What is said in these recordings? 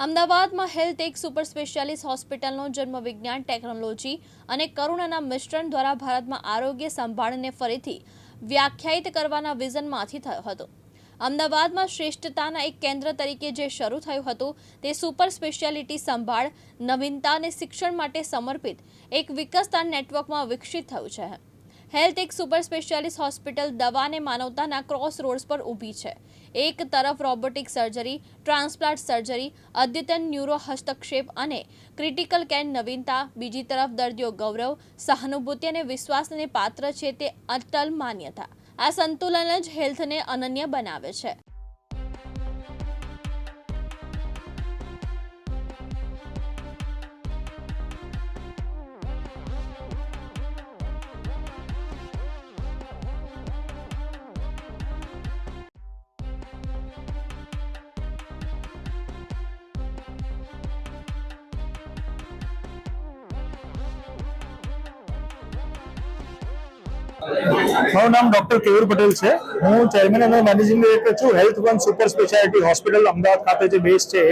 અમદાવાદમાં હેલ્થ એક super specialist હોસ્પિટલનો જન્મ વિજ્ઞાન ટેકનોલોજી અને કરુણાના મિશ્રણ દ્વારા ભારતમાં આરોગ્ય સંભાળને ફરીથી વ્યાખ્યાયિત કરવાના વિઝનમાંથી થયો હતો. અમદાવાદમાં શ્રેષ્ઠતાના એક કેન્દ્ર તરીકે જે શરૂ થયું હતું, તે સુપર સ્પેશિયાલિટી સંભાળ, નવીનતા અને શિક્ષણ માટે સમર્પિત એક વિકસતા નેટવર્કમાં વિકસિત થયું છે. હેલ્થ એક સુપર સ્પેશિયાલિસ્ટ હોસ્પિટલ દવા અને માનવતાના ક્રોસ રોડ્સ પર ઊભી છે. એક તરફ રોબોટિક સર્જરી, ટ્રાન્સપ્લાન્ટ સર્જરી, અદ્યતન ન્યુરો હસ્તક્ષેપ અને ક્રિટિકલ કેર નવીનતા, બીજી તરફ દર્દીઓ ગૌરવ, સહાનુભૂતિ અને વિશ્વાસને પાત્ર છે તે અટલ માન્યતા. આ સંતુલન જ હેલ્થને અનન્ય બનાવે છે. મારું નામ ડોક્ટર કેયુર પટેલ છે. હું ચેરમેન અને મેનેજિંગ ડિરેક્ટર છું health one super speciality hospital Ahmedabad ખાતે જે બેઝ છે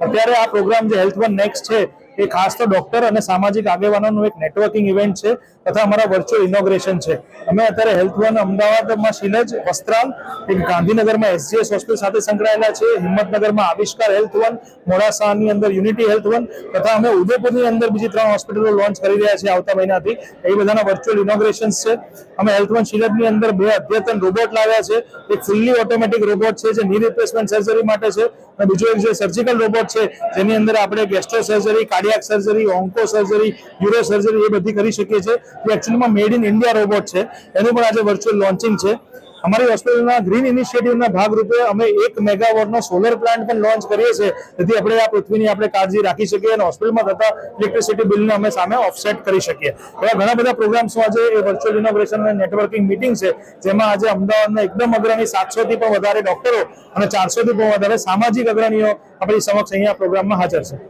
અત્યારે આ પ્રોગ્રામ જે હેલ્થ વન નેક્સ્ટ છે એ ખાસ તો ડોક્ટર અને સામાજિક આગેવાનોનું એક નેટવર્કિંગ ઇવેન્ટ છે તથા અમારા વર્ચ્યુઅલ ઇનોગ્રેશન છે. અમે અત્યારે હેલ્થ વન અમદાવાદમાં શિલજ વસ્ત્રાલ, એક ગાંધીનગરમાં એસજીએસ હોસ્પિટલ સાથે સંકળાયેલા છે હિંમતનગરમાં આવિષ્કાર હેલ્થ વન મોડાસાની અંદર યુનિટી હેલ્થ વન તથા અમે ઉદયપુરની અંદર બીજી ત્રણ હોસ્પિટલો લોન્ચ કરી રહ્યા છીએ આવતા મહિનાથી. એ બધાના વર્ચ્યુઅલ ઇનોગ્રેશન્સ છે. અમે હેલ્થ વન શિલજની અંદર બે અદ્યતન રોબોટ લાવ્યા છે. એક ફૂલ્લી ઓટોમેટિક રોબોટ છે, જે ની રિપ્લેસમેન્ટ સર્જરી માટે છે અને બીજો એક જે સર્જિકલ રોબોટ છે, જેની અંદર આપણે gastro surgery cardiac surgery onco surgery uro surgery એ બધી કરી શકીએ છીએ. જે એકચ્યુઅલીમાં મેડ ઇન ઇન્ડિયા રોબોટ છે. એનું પણ આજે વર્ચ્યુઅલ લોન્ચિંગ છે. અમારી હોસ્પિટલના ગ્રીન ઇનિશિયેટિવના ભાગરૂપે અમે એક મેગાવોટનો સોલર પ્લાન્ટ પણ લોન્ચ કરીએ છીએ. જેથી આપણે આ પૃથ્વીની આપણે કાળજી રાખી શકીએ અને હોસ્પિટલમાં થતા ઇલેક્ટ્રિસિટી બિલને અમે સામે ઓફસેટ કરી શકીએ. એવા ઘણા બધા પ્રોગ્રામ્સ આજે એ વર્ચ્યુઅલ ઇનોગ્રેશન અને નેટવર્કિંગ મીટિંગ છે, જેમાં આજે અમદાવાદના એકદમ અગ્રણી સાતસોથી પણ વધારે ડોક્ટરો અને ચારસોથી પણ વધારે સામાજિક અગ્રણીઓ આપણી સમક્ષ અહીંયા પ્રોગ્રામમાં હાજર છે.